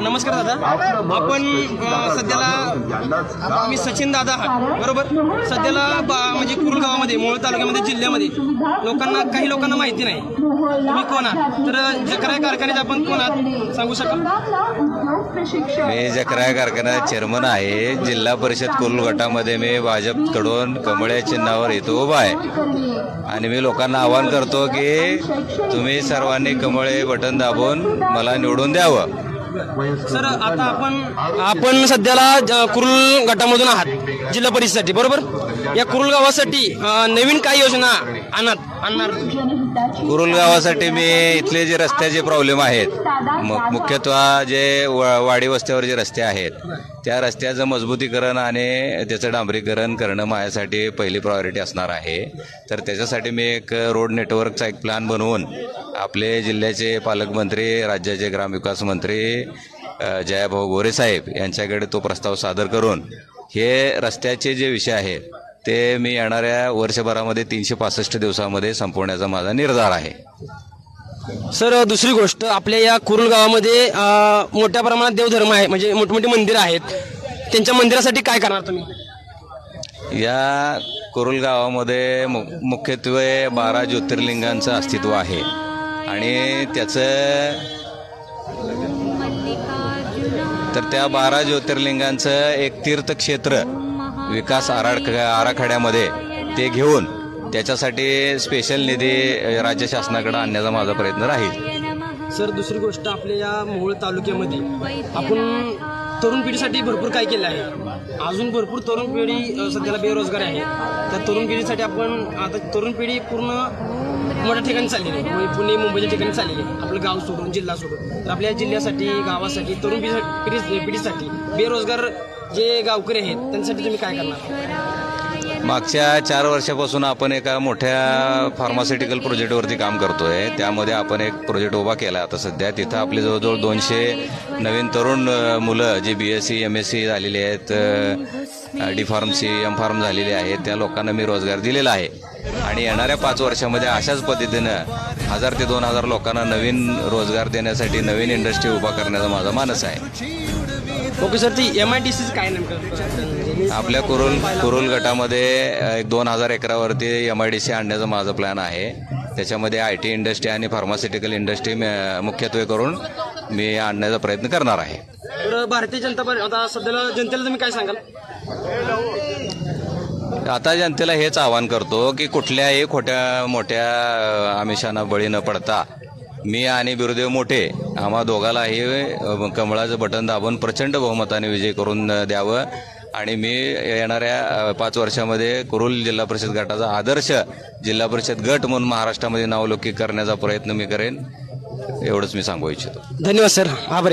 नमस्कार दादा. आपण सध्याला मी सचिन दादा आहात बरोबर? सध्याला बा- म्हणजे कुरगावामध्ये गावामध्ये तालुक्यामध्ये जिल्ह्यामध्ये लोकांना काही लोकांना माहिती नाही. तुम्ही कोण आहात? तर जकरा कारखान्यात आपण कोण आहात? सांगू शकाल? मी जकरा कारखाना चेअरमन आहे. जिल्हा परिषद कुल गटामध्ये मी भाजपकडून कमळ्या चिन्हावर येतो उभा आहे. आणि मी लोकांना आवाहन करतो की तुम्ही सर्वांनी कमळे बटन दाबून मला निवडून द्यावं. सर आता आपण आपण सध्याला ज- कुरुल गटामधून आहात जिल्हा परिषदेसाठी बरोबर? या कुरुल गावासाठी नवीन काय योजना आणत आणणार कुरुल गावासाठी मी इथले जे रस्त्याचे प्रॉब्लेम आहेत मु- मुख्यतः जे वा- वाडी वस्त्यावर जे रस्ते आहेत त्या रस्त्याचं मजबूतीकरण आणि त्याचं डांबरीकरण करणं माझ्यासाठी पहिली प्रायोरिटी असणार आहे. तर त्याच्यासाठी मी एक रोड नेटवर्कचा एक प्लॅन बनवून आपले जिल्ह्याचे पालकमंत्री राज्याचे ग्रामविकास मंत्री जयाभाऊ गोरे साहेब यांच्याकडे तो प्रस्ताव सादर करून हे रस्त्याचे जे विषय आहेत ते मी येणाऱ्या वर्षभरामध्ये तीनशे पासष्ट दिवसामध्ये संपवण्याचा माझा निर्धार आहे. सर दुसरी गोष्ट आपल्या या कुरुल गावामध्ये मोठ्या प्रमाणात देवधर्म आहे म्हणजे मोठमोठी मंदिरं आहेत. त्यांच्या मंदिरासाठी काय करणार तुम्ही? या कुरुल गावामध्ये मुख्यत्वे बारा ज्योतिर्लिंगांचं अस्तित्व आहे. आणि त्याचं तर त्या बारा ज्योतिर्लिंगांचं एक तीर्थक्षेत्र विकास आराख आराखड्यामध्ये ते घेऊन त्याच्यासाठी स्पेशल निधी राज्य शासनाकडे आणण्याचा माझा प्रयत्न राहील. सर दुसरी गोष्ट आपल्या या मोहोळ तालुक्यामध्ये आपण तरुण पिढीसाठी भरपूर काय केलं आहे? अजून भरपूर तरुण पिढी सध्याला बेरोजगार आहे. त्या तरुण पिढीसाठी आपण आता तरुण पिढी पूर्ण मोठ्या ठिकाणी चाललेली आहे. म्हणजे पुणे मुंबईच्या ठिकाणी चाललेली आहे. आपलं गाव सोडून जिल्हा सोडून. तर आपल्या जिल्ह्यासाठी गावासाठी तरुण पिढी पिढी पिढीसाठी बेरोजगार जे गावकरी आहेत त्यांच्यासाठी तुम्ही काय करणार? मागच्या चार वर्षापासून आपण एका मोठ्या फार्मास्युटिकल प्रोजेक्टवरती काम करतोय. त्यामध्ये आपण एक प्रोजेक्ट उभा केला आता सध्या. तिथं आपले जवळजवळ दोनशे नवीन तरुण मुलं जे B S C M S C झालेली आहेत डी फार्मसी एम फार्म झालेली आहेत त्या लोकांना मी रोजगार दिलेला आहे. आणि येणाऱ्या पाच वर्षामध्ये अशाच पद्धतीनं हजार ते दोन हजार लोकांना नवीन रोजगार देण्यासाठी नवीन इंडस्ट्री उभा करण्याचा माझा मानस आहे. ओके सर ती एम आय सी काय नेमकं? आपल्या कुरुल कुरुल गटामध्ये एक दोन हजार एकरावरती एम आय डी सी आणण्याचा माझा प्लॅन आहे. त्याच्यामध्ये आय टी इंडस्ट्री आणि फार्मास्युटिकल इंडस्ट्री मुख्यत्वे करून मी आणण्याचा प्रयत्न करणार आहे. तर भारतीय जनता पार्टी आता सध्याला जनतेला तुम्ही काय सांगाल? आता जनतेला हेच आवाहन करतो की कुठल्याही खोट्या मोठ्या आमिषांना बळी न पडता मी आणि बिरुदेव मोठे आम्हा दोघालाही कमळाचं बटन दाबून प्रचंड बहुमताने विजय करून द्यावं. आणि मी येणाऱ्या पाच वर्षामध्ये कुरुल जिल्हा परिषद गटाचा आदर्श जिल्हा परिषद गट म्हणून महाराष्ट्रामध्ये नावलौकिक करण्याचा प्रयत्न मी करेन. एवढंच मी सांगू इच्छितो. धन्यवाद सर. आभार